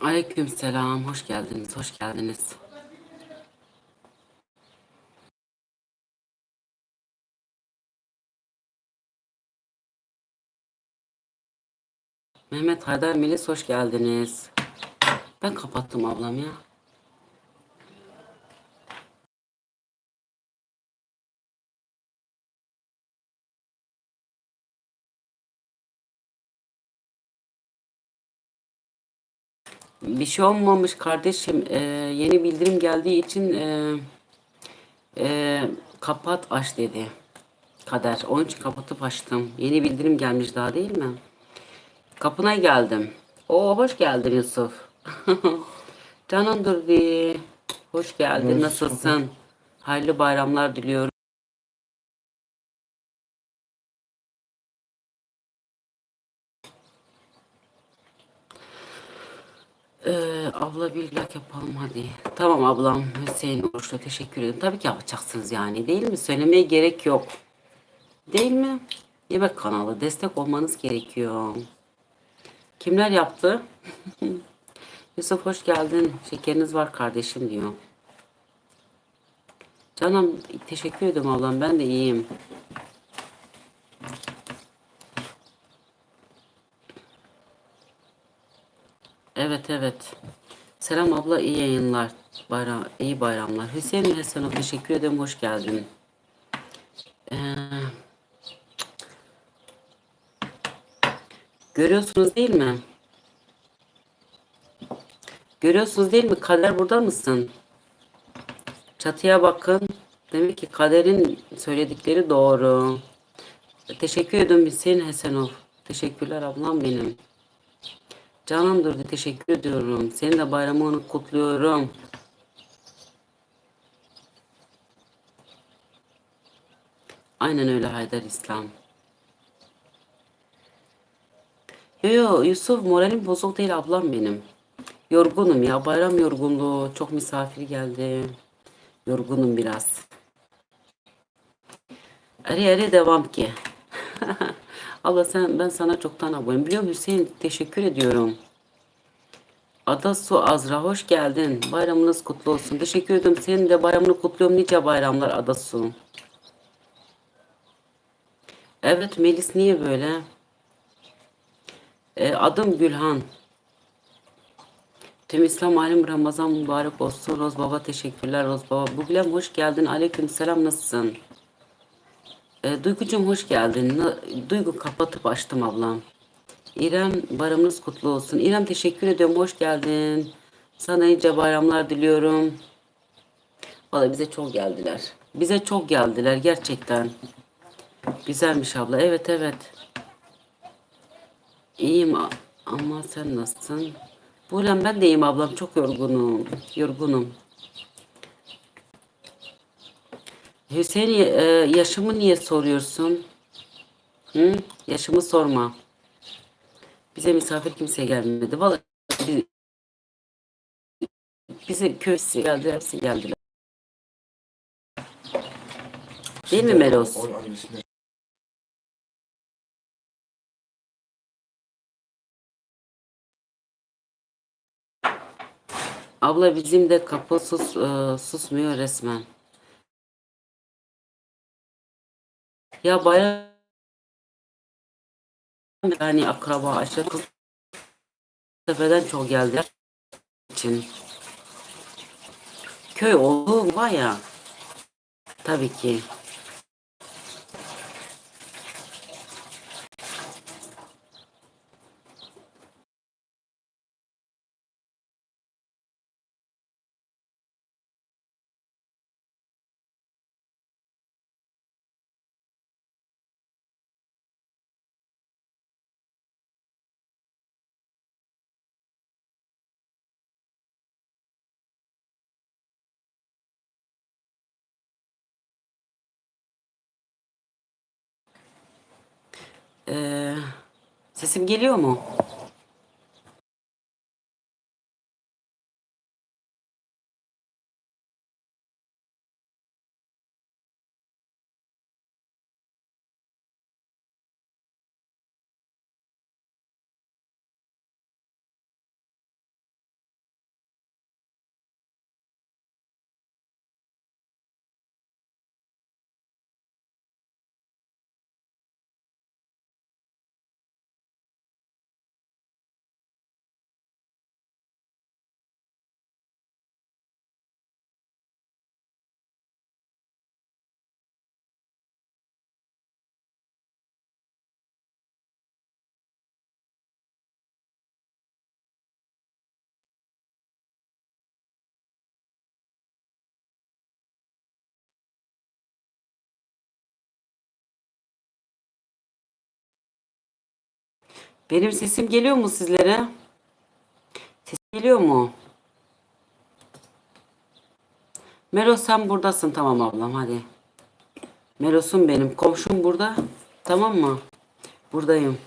Aleykümselam. Hoş geldiniz. Hoş geldiniz. Mehmet Haydar Melis hoş geldiniz. Ben kapattım ablam ya. Bir şey olmamış kardeşim. Ee, yeni bildirim geldiği için e, e, kapat aç dedi. Kader. Onun için kapatıp açtım. Yeni bildirim gelmiş daha değil mi? Kapına geldim. Oo hoş geldin Yusuf. Canan Durdi. Hoş geldin. Nasılsın? Hayırlı bayramlar diliyorum. Ee, abla bir lak yapalım hadi. Tamam ablam Hüseyin Oruç'la teşekkür ederim. Tabii ki yapacaksınız yani değil mi? Söylemeye gerek yok. Değil mi? Yemek kanalı destek olmanız gerekiyor. Kimler yaptı? Yusuf hoş geldin. Şekeriniz var kardeşim diyor. Canım teşekkür ederim ablam. Ben de iyiyim. Evet evet. Selam abla iyi yayınlar. Bayram, iyi bayramlar. Hüseyin ve sana teşekkür ederim. Hoş geldin. Ee, görüyorsunuz değil mi? Görüyorsunuz değil mi? Kader burada mısın? Çatıya bakın. Demek ki kaderin söyledikleri doğru. Teşekkür ederim Hüseyin Hasanov. Teşekkürler ablam benim. Canım durdu teşekkür ediyorum. Senin de bayramını kutluyorum. Aynen öyle Haydar İslam. Yo yo Yusuf moralim bozuk değil ablam benim. Yorgunum ya bayram yorgunluğu. Çok misafir geldi. Yorgunum biraz. Araya araya devam ki. Abla sen ben sana çoktan aboneyim. Biliyor musun Hüseyin teşekkür ediyorum. Ada Su Azra hoş geldin. Bayramınız kutlu olsun. Teşekkür ederim. Senin de bayramını kutluyorum. Nice bayramlar Ada Su. Evet Melis niye böyle? Ee, adım Gülhan. Tüm İslam alim Ramazan mübarek olsun. Roz Baba teşekkürler Roz Baba. Bugülem hoş geldin. Aleyküm selam nasılsın? E, Duygucuğum hoş geldin. Duygu kapatıp açtım ablam. İrem bayramınız kutlu olsun. İrem teşekkür ediyorum. Hoş geldin. Sana iyice bayramlar diliyorum. Valla bize çok geldiler. Bize çok geldiler gerçekten. Güzelmiş abla. Evet evet. İyiyim ama sen nasılsın? Buğlem ben de iyiyim ablam. Çok yorgunum. Yorgunum. Hüseyin e, yaşımı niye soruyorsun? Hı? Yaşımı sorma. Bize misafir kimse gelmedi. Vallahi biz, bize köy geldi, hepsi geldiler. Değil mi Melos? Abla bizim de kapı sus, e, susmuyor resmen. Ya bayram yani akraba aşağı tepeden çok geldi için. Köy olduğu var. Tabii ki. Ee, sesim geliyor mu? Benim sesim geliyor mu sizlere? Ses geliyor mu? Melo sen buradasın tamam ablam hadi. Melos'um benim. Komşum burada. Tamam mı? Buradayım.